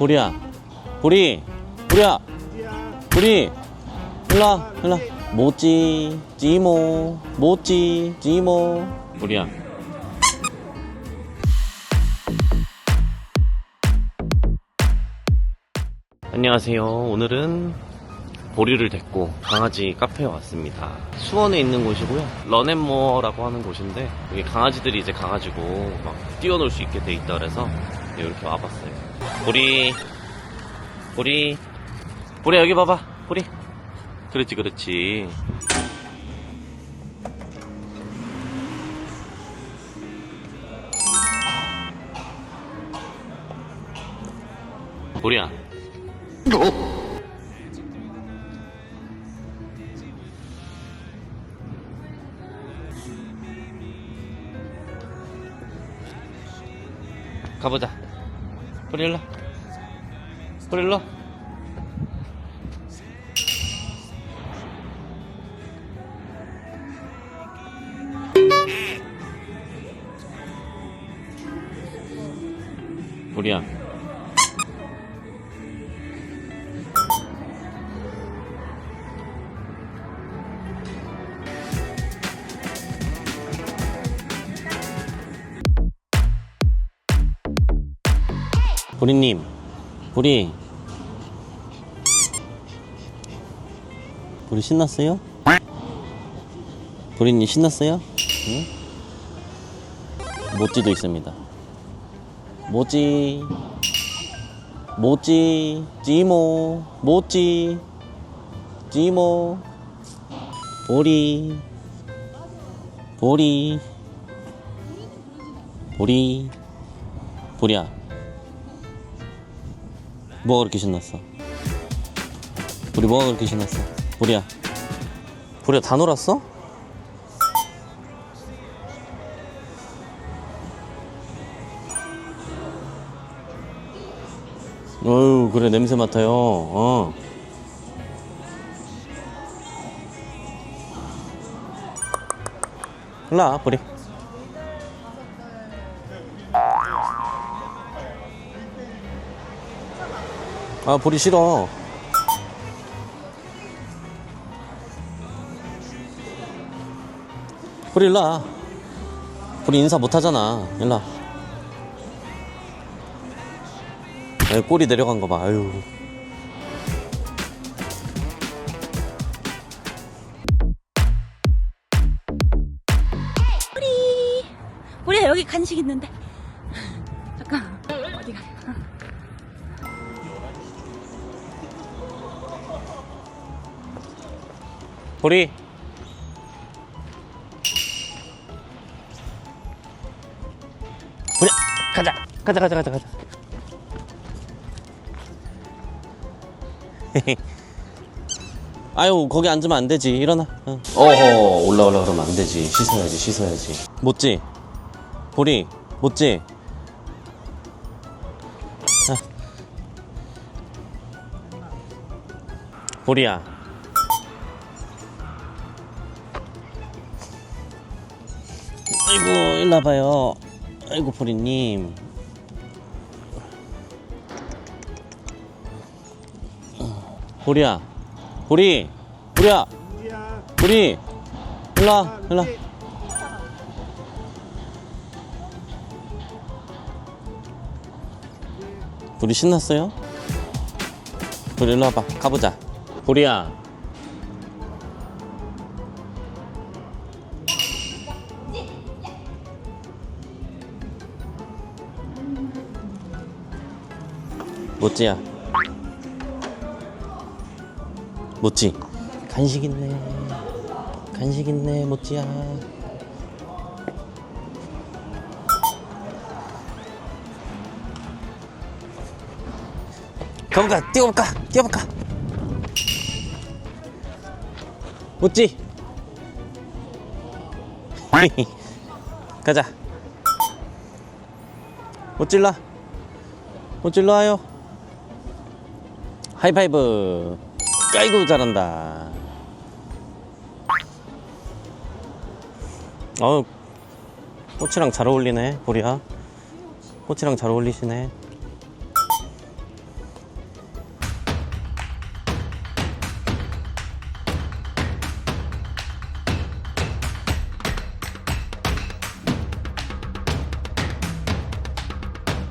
보리야. 보리 보리야. 보리. 일로와 일로와. 모찌 찌모. 모찌 찌모. 보리야. 안녕하세요. 오늘은 보리를 데리고 강아지 카페에 왔습니다. 수원에 있는 곳이고요. 런앤모어라고 하는 곳인데 여기 강아지들이 이제 가가지고 막 뛰어놀 수 있게 돼 있다 그래서 이렇게 와봤어요. 보리. 보리. 보리 여기 봐봐. 보리. 그렇지 그렇지. 보리야 가보자. 보리 일로 보리야 보리님 보리 보리 신났어요? 보리님 신났어요? 응? 모찌도 있습니다 모찌 모찌 찌모 모찌 찌모 보리 보리 보리 보리야 뭐가 그렇게 신났어? 우리 뭐가 그렇게 신났어? 보리야 보리야 다 놀았어? 어유 그래 냄새 맡아요 어 일로 와 보리 아 보리 싫어. 보리 일로와. 보리 인사 못하잖아. 일로와. 아유, 꼬리 내려간 거봐. 아유. 우리! 여기 간식 있는데. 잠깐. 어디 가? 보리. 보리. 가자. 가자 가자 가자 가자. 아유 거기 앉으면 안 되지. 일어나. 어. 어허 올라올라 그러면 안 되지. 씻어야지 씻어야지. 못지? 보리 못지? 아. 보리야 아이고 일로 와봐요. 아이고 보리님. 보리야 보리 보리야. 보리 일로 와 일로 와. 보리 신났어요? 보리 일로 와봐 가보자. 보리야 모찌야. 모찌 간식 있네. 간식 있네 모찌야. 가볼까? 뛰어볼까? 뛰어볼까? 모찌 가자. 모찔라 모찔러 와요 하이파이브. 아이고 잘한다. 어우 꽃이랑 잘 어울리네 보리야 꽃이랑 잘 어울리시네